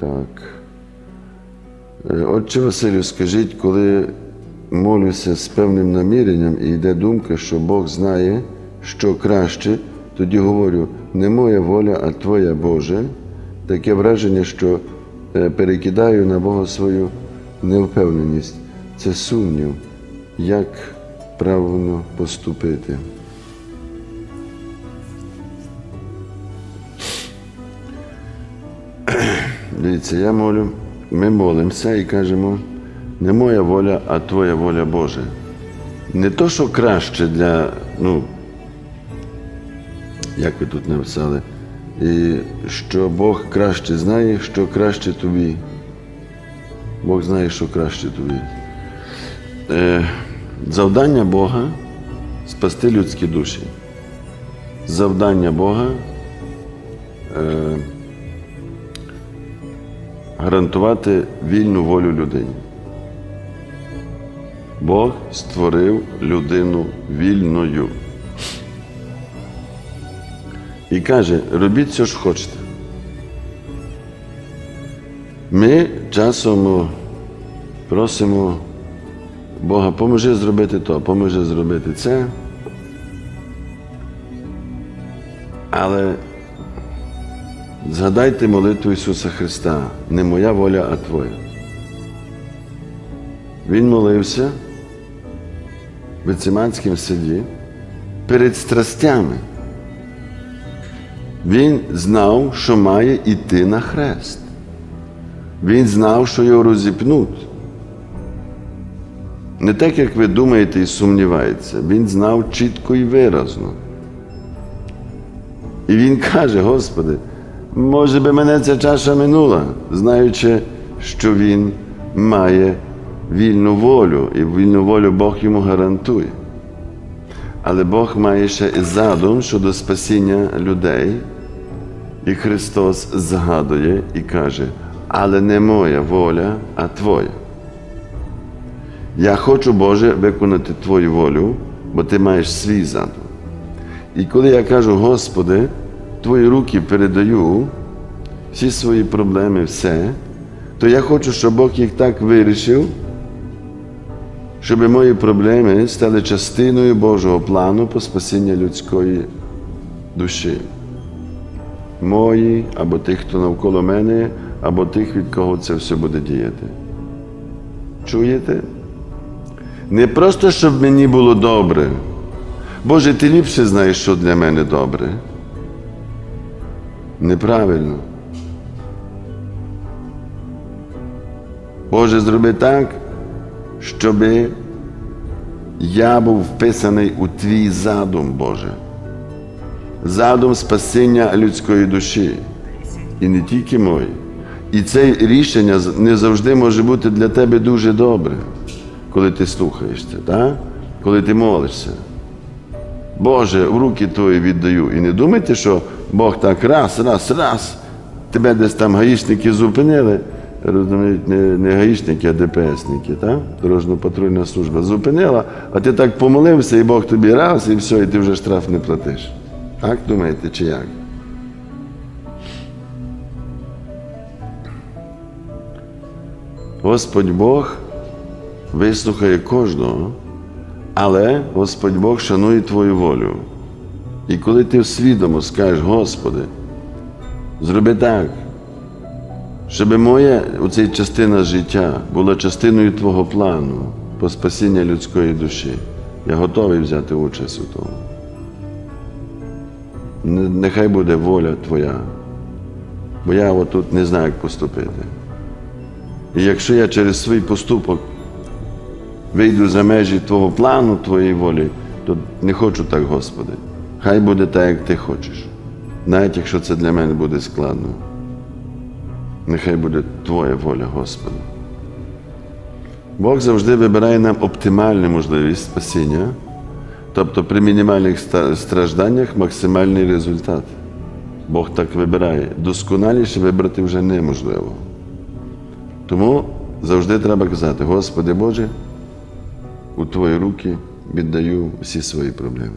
Так. Е, Отче Василю, скажіть, коли молюся з певним наміренням і йде думка, що Бог знає, що краще, тоді говорю, не моя воля, а Твоя Боже. Таке враження, що е, перекидаю на Бога свою невпевненість. Це сумнів, як правильно поступити. Дивіться, я молю, ми молимося і кажемо, не моя воля, а Твоя воля Боже. Не то, що краще для, ну, як ви тут написали, і що Бог краще знає, що краще тобі. Бог знає, що краще тобі. Е, завдання Бога спасти людські душі. Завдання Бога е, гарантувати вільну волю людині. Бог створив людину вільною. І каже, робіть що хочете. Ми часом просимо Бога, поможи зробити то, поможи зробити це. Але згадайте молитву Ісуса Христа, не моя воля, а Твоя. Він молився в Гециманському саді перед страстями. Він знав, що має йти на хрест. Він знав, що його розіпнуть. Не так, як ви думаєте і сумніваєтеся. Він знав чітко і виразно. І він каже, Господи, може би мене ця чаша минула, знаючи, що він має вільну волю, і вільну волю Бог йому гарантує. Але Бог має ще і задум щодо спасіння людей, і Христос згадує і каже, але не моя воля, а Твоя. Я хочу, Боже, виконати Твою волю, бо Ти маєш свій задум. І коли я кажу, Господи, Твої руки передаю всі свої проблеми, все, то я хочу, щоб Бог їх так вирішив, щоб мої проблеми стали частиною Божого плану по спасіння людської душі. Мої або тих, хто навколо мене, або тих, від кого це все буде діяти. Чуєте? Не просто, щоб мені було добре. Боже, ти ліпше знаєш, що для мене добре. Неправильно. Боже, зроби так, щоб я був вписаний у твій задум, Боже. Задум спасіння людської душі. І не тільки мої. І це рішення не завжди може бути для тебе дуже добре, коли ти слухаєш це, так? коли ти молишся. Боже, в руки твої віддаю. І не думайте, що Бог так раз, раз, раз. Тебе десь там гаїшники зупинили. Розуміють, не, не гаїшники, а ДПСники, так? Дорожньо-патрульна служба зупинила, а ти так помолився, і Бог тобі раз, і все, і ти вже штраф не платиш. Так думаєте, чи як? Господь Бог вислухає кожного, але Господь Бог шанує твою волю. І коли ти свідомо скажеш, Господи, зроби так, щоб моя оця частина життя була частиною Твого плану по спасіння людської душі, я готовий взяти участь у тому. Нехай буде воля Твоя, бо я отут не знаю, як поступити. І якщо я через свій поступок вийду за межі Твого плану, Твоєї волі, то не хочу так, Господи. Хай буде так, як Ти хочеш. Навіть якщо це для мене буде складно. Нехай буде Твоя воля, Господи. Бог завжди вибирає нам оптимальну можливість спасіння, тобто при мінімальних стражданнях максимальний результат. Бог так вибирає. Досконаліше вибрати вже неможливо. Тому завжди треба казати, Господи Боже, у Твої руки віддаю всі свої проблеми.